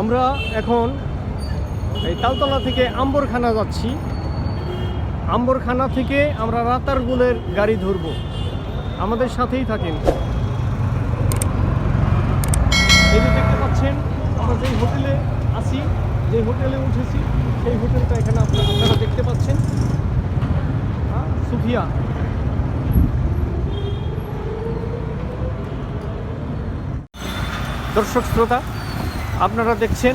আমরা এখন এই তালতলা থেকে আম্বরখানা যাচ্ছি। আম্বরখানা থেকে আমরা রাতারগুলের গাড়ি ধরব। আমাদের সাথেই থাকেন। এই দেখতে পাচ্ছেন আমরা যেই হোটেলে আছি যে হোটেলে উঠেছি সেই হোটেলটা এখানে আপনারা দেখতে পাচ্ছেন। হ্যাঁ, সুফিয়া। দর্শক শ্রোতা আপনারা দেখছেন,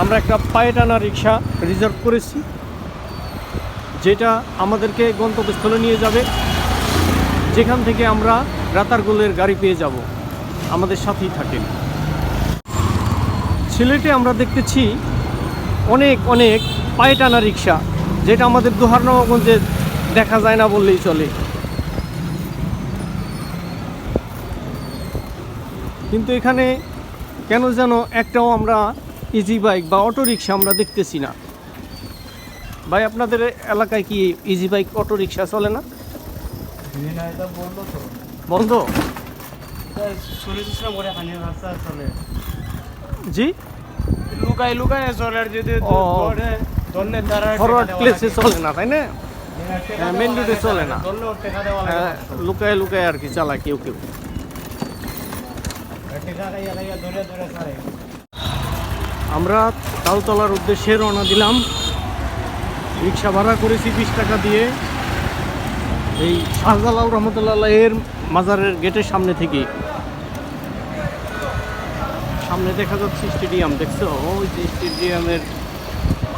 আমরা একটা পায়ে টানা রিক্সা রিজার্ভ করেছি, যেটা আমাদেরকে গন্তব্যস্থলে নিয়ে যাবে। যেখান থেকে আমরা রাতারগুলের গাড়ি পেয়ে যাব। আমাদের সাথেই থাকেন। সিলেটে আমরা দেখতেছি অনেক অনেক পায়ে টানা রিক্সা, যেটা আমাদের দোহারনগঞ্জে দেখা যায় না বললেই চলে। কিন্তু এখানে কেন যেন একটাও আমরা ইজি বাইক বা অটো রিক্সা আমরা দেখতেছি না। ভাই আপনাদের এলাকায় কি ইজি বাইক অটো রিক্সা চলে না? বন্ধ? জি? লুকাই লুকাই চলে আর যদি ফরওয়ার্ড প্লেসে চলে না তাই না? হ্যাঁ, main road চলে না। হ্যাঁ, লুকায় লুকায় আর কি চালায় কেউ কেউ। আমরা তালতলার উদ্দেশ্যে রওনা দিলাম। রিক্সা ভাড়া করেছি বিশ টাকা দিয়ে। এই শাহজালাল রহমতুল্লাহ এর মাজারের গেটের সামনে থেকে সামনে দেখা যাচ্ছে স্টেডিয়াম, দেখছ? ওই যে স্টেডিয়ামের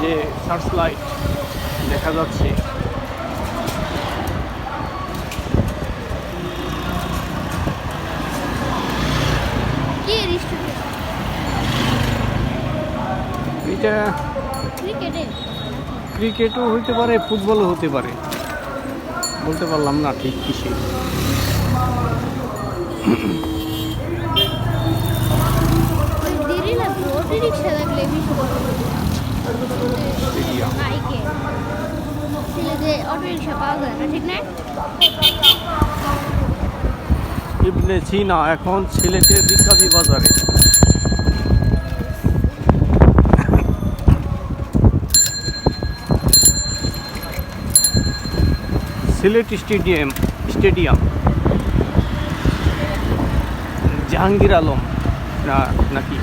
যে সার্চ লাইট দেখা যাচ্ছে কি রেস্টুরেন্ট এটা ক্রিকেটও হতে পারে, ফুটবলও হতে পারে। বলতে পারলাম না ঠিক কিসে। ওই দেরি না অটো রিক্সা লাগলে বেশি বড় স্টেডিয়াম বাইকে সিলেটে অটো রিক্সা পাওয়া যায় না ঠিক না ইবনে সিনা এখন সিলেটের রিকাবি বাজারে সিলেট স্টেডিয়াম স্টেডিয়াম। জাহাঙ্গীর আলম না নাকি?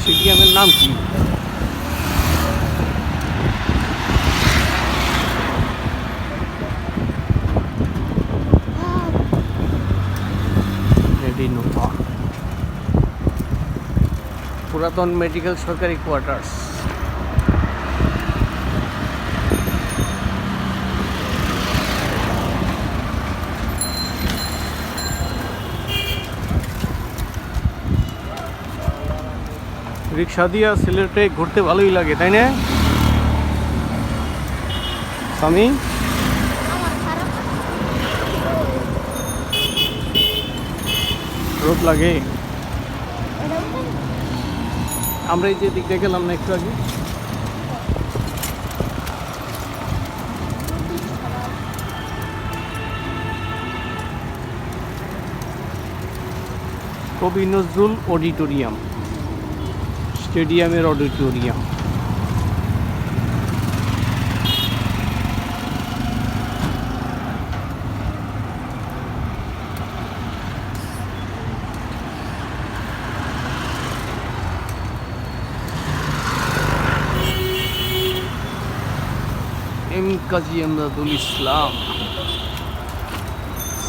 স্টেডিয়ামের নাম কি? পুরাতন মেডিকেল সরকারি কোয়ার্টার্স। রিক্সা দিয়া সিলেটে ঘুরতে ভালোই লাগে, তাই না? স্বামী? রোদ লাগে। আমরা এই যে দিক গেলাম না একটু আগে? কবি নজরুল অডিটোরিয়াম। স্টেডিয়ামের অডিটোরিয়াম। এম কাজী এমদাদুল ইসলাম।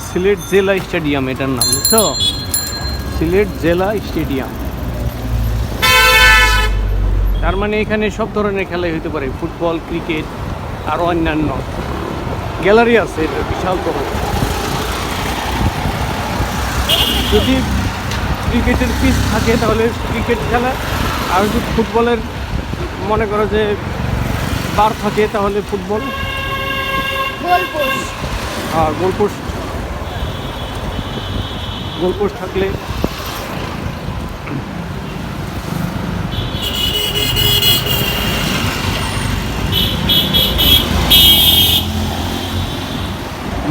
সিলেট জেলা স্টেডিয়াম, এটার নাম। বুঝছ? সিলেট জেলা স্টেডিয়াম। তার মানে এখানে সব ধরনের খেলাই হতে পারে ফুটবল ক্রিকেট আর অন্যান্য। গ্যালারি আছে এটা বিশাল বড়। যদি ক্রিকেটের পিচ থাকে তাহলে ক্রিকেট খেলা আর যদি ফুটবলের মনে করো যে বার থাকে তাহলে ফুটবল। আর গোলপোস্ট। গোলপোস্ট থাকলে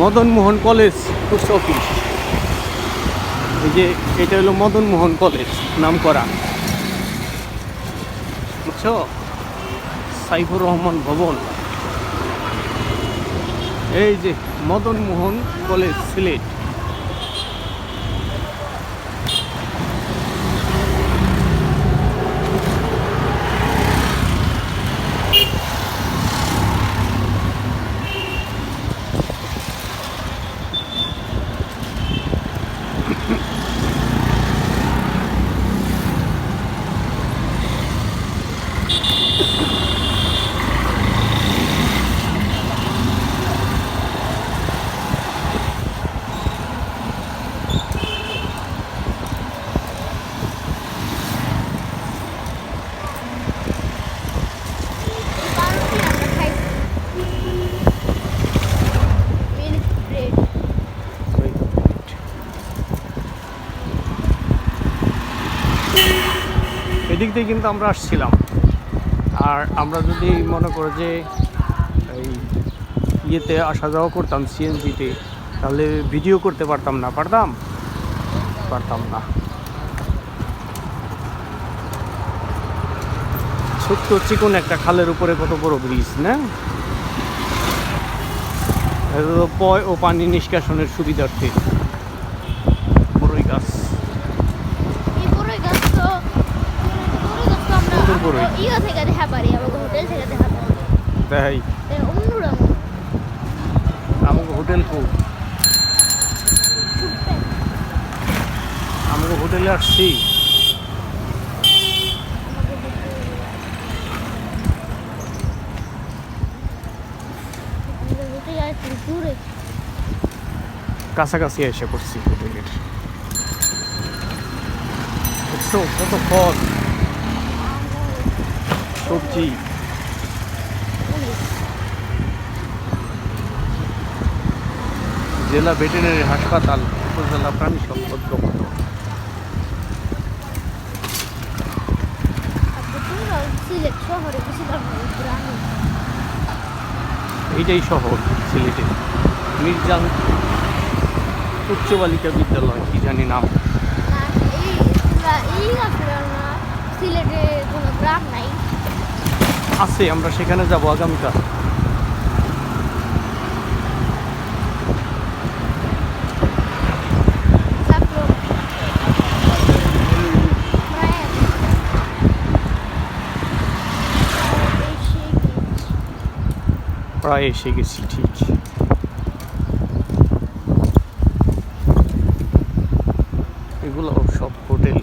Madan Mohan college post office. এই যে এটা হলো মদন মোহন কলেজ নাম করা। বুঝছ? সাইফুর রহমান ভবন। এই যে মদন মোহন কলেজ সিলেট। এদিক কিন্তু আমরা আসছিলাম। আর আমরা যদি মনে করো যে এই ইয়েতে আসা যাওয়া করতাম সিএনজিতে তাহলে ভিডিও করতে পারতাম না। পারতাম? পারতাম না। ছোট্ট চিকন একটা খালের উপরে কত বড় ব্রিজ না? পয় ও পানি নিষ্কাশনের সুবিধার্থে বড়ই গাছ এই বড়ই গাছ তো বড়ই গাছ তো বড়ই? ইয়া থেকে দেখা পারি আমাকে হোটেল থেকে দেখা পারি তাই অন্যরকম। আমাকে হোটেল কো। আমাকে হোটেলে আসছি। কাছাকাছি এসে পড়ছি হোটেলের। কত ফল সবজি জেলা ভেটেরিনারি হাসপাতাল উপজেলা প্রাণী সম্পদ দপ্তর এইটাই শহর সিলেটে মির্জান উচ্চ বালিকা বিদ্যালয় কি জানি নাম সিলেটে কোনো গ্রাম নাই আছে আমরা সেখানে যাব আগামীকাল। প্রায় এসে গেছি ঠিক এগুলো সব হোটেল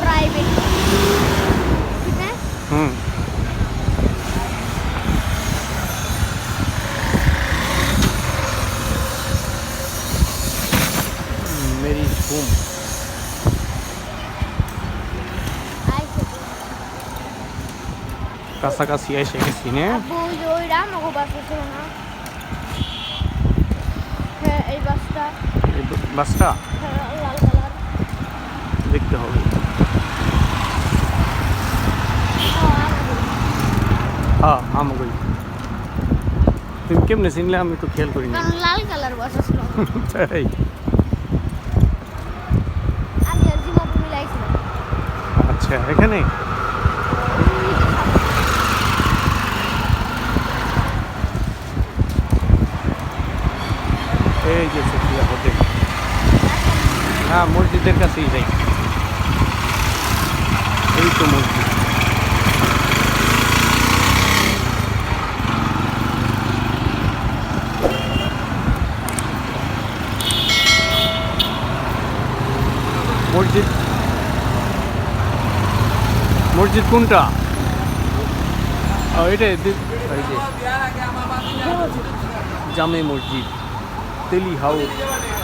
প্রাইভেট ঠিক আছে হুম মেরি হোম আইসে কাছাকাছি এসে গেছি নে। হ্যাঁ বাসটা এই বাসটা হ্যাঁ, লাল কালার। দেখতে হবে। হ্যাঁ আমগই। তুমি কেমনে চিনলে? আমি তো খেয়াল করিনি। লাল কালার বাস তাই? আচ্ছা এখানে? এই যে সুফিয়া হোটেল। হ্যাঁ মসজিদের কাছেই যাই। এই তো মসজিদ। মসজিদ। মসজিদ কোনটা? ও যে। জামে মসজিদ। tell you how